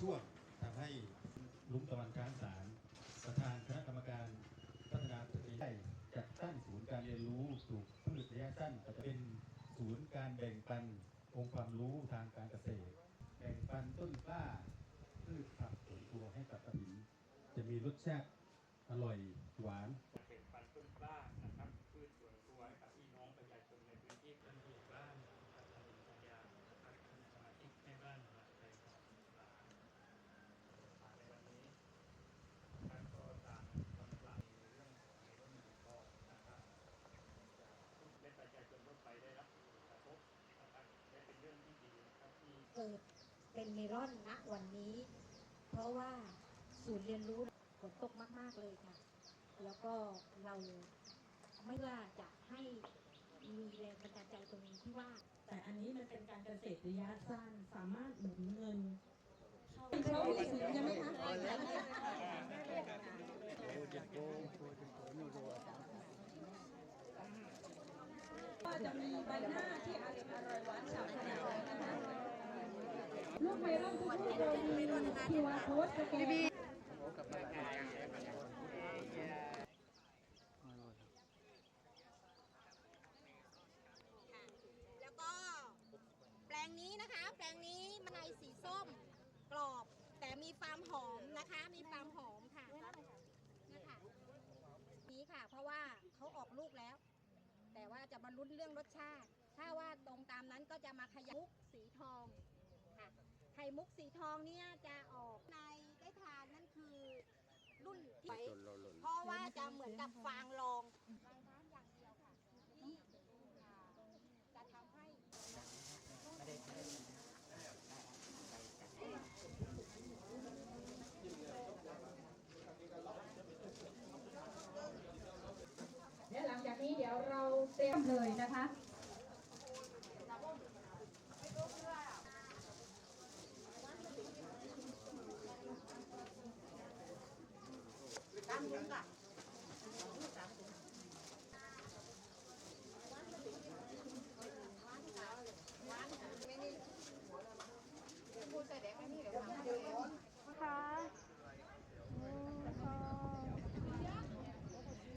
ช่วงทำให้ลุงตะวันค้างสารประธานคณะกรรมการพัฒนาสตรีได้จัดตั้งศูนย์การเรียนรู้สู่พืชระยะสั้นจะเป็นศูนย์การแบ่งปันองค์ความรู้ทางการเกษตร แบ่งปันต้นกล้าพืชผักสวนครัวให้กับกระถินจะมีรสชาติอร่อยหวานกล้านะครับพืชสวนครัวให้กับพี่น้องประชาชนในพื้นที่ท่านผู้ใหญ่บ้านนะครับท่านผู้ปัญญานะครับท่านสมาชิกแม่บ้านนะครับในมาในวันนี้ท่านก็ต่างกำลังในเรื่องของในร่มทองนะครับและประชาชนทั่วไปได้รับผลกระทบนะครับและเป็นเรื่องที่ดีนะครับที่ เกิดเป็นเมลอนณวันนี้ เพราะว่าศูนย์เรียนรู้ฝนตกมาก ๆ เลยค่ะ แล้วก็เราไม่ว่าจะให้มีแรงบันดาลใจตรงนี้ที่ว่า แต่อันนี้มันเป็นการเกษตรระยะสั้นสามารถหมุนเงินเข้าถึงใช่ไหมคะก็จะมีใบหน้าที่อร่อยอร่อยหวานฉ่ำขนาดไหนน ลูกไมลอนทุกลูกโดยมีคิวอาร์โค้ดสแกนแล้วก็แปลงนี้นะคะ แปลงนี้มันในสีส้มกรอบ แต่มีความหอมนะคะ มีความหอมค่ะนะคะนี้ค่ะ เพราะว่าเขาออกลูกแล้ว แต่ว่าจะมาลุ้นเรื่องรสชาติ ถ้าว่าตรงตามนั้นก็จะมาขยุกสีทอง ข่มุกสีทองเนี่ยจะออกในได้ทานนั่นคือรุ่นที่เพราะว่าจะเหมือนกับฟางรองฟางน้ำอย่างเดียวค่ะที่อ่าจะทำให้และหลังจากนี้เดี๋ยวเราเตรียมเลยนะคะ